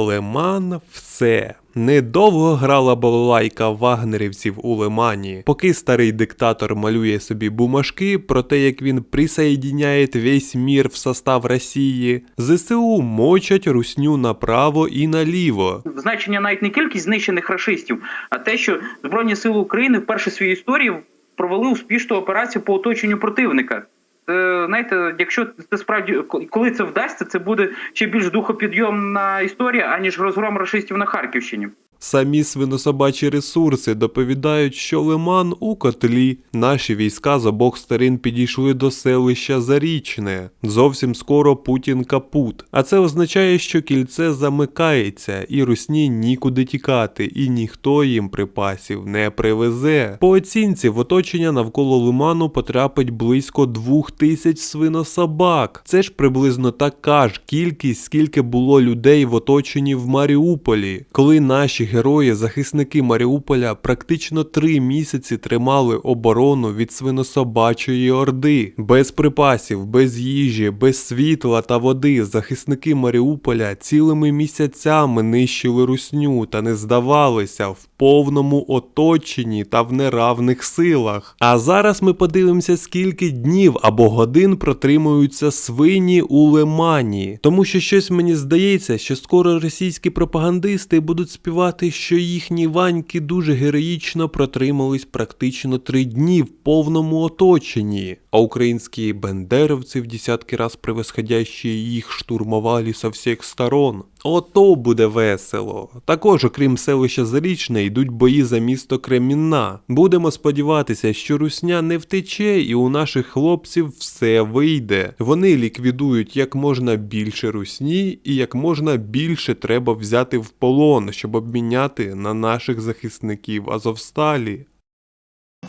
Лиман все. Недовго грала балалайка вагнерівців у Лимані, поки старий диктатор малює собі бумажки про те, як він присоєдіняє весь мір в состав Росії, ЗСУ мочать русню направо і наліво. значення навіть не кількість знищених рашистів, а те, що Збройні Сили України вперше в своїй історії провели успішну операцію по оточенню противника. Е, знаєте, якщо це справді коли це вдасться, це буде ще більш духопідйомна історія, аніж розгром рашистів на Харківщині. Самі свинособачі ресурси доповідають, що лиман у котлі. Наші війська з обох сторін підійшли до селища Зарічне. Зовсім скоро Путін капут. А це означає, що кільце замикається, і русні нікуди тікати, і ніхто їм припасів не привезе. По оцінці в оточення навколо лиману потрапить близько двох тисяч свинособак. Це ж приблизно така ж кількість, скільки було людей в оточенні в Маріуполі, коли наші герої, захисники Маріуполя, практично три місяці тримали оборону від свинособачої орди. Без припасів, без їжі, без світла та води захисники Маріуполя цілими місяцями нищили русню та не здавалися повному оточенні та в неравних силах. А зараз ми подивимося, скільки днів або годин протримуються свині у лимані. Тому що щось мені здається, що скоро російські пропагандисти будуть співати, що їхні ваньки дуже героїчно протримались практично три дні в повному оточенні. А українські бендеровці в десятки раз превосходящі їх штурмували со всіх сторон. Ото буде весело. Також, окрім селища Зарічне, йдуть бої за місто Кремінна. Будемо сподіватися, що русня не втече, і у наших хлопців все вийде. Вони ліквідують як можна більше русні, і як можна більше треба взяти в полон, щоб обміняти на наших захисників Азовсталі.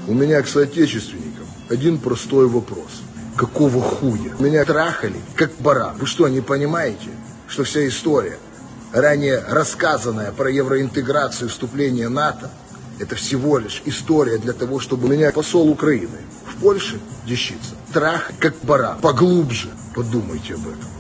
У меня к соотечественникам один простой вопрос. Какого хуя? Меня трахали, как баран. Вы что, не понимаете, что вся история, ранее рассказанная про евроинтеграцию и вступление НАТО, это всего лишь история для того, чтобы меня посол Украины в Польше, дещица, трах, как баран. Поглубже подумайте об этом.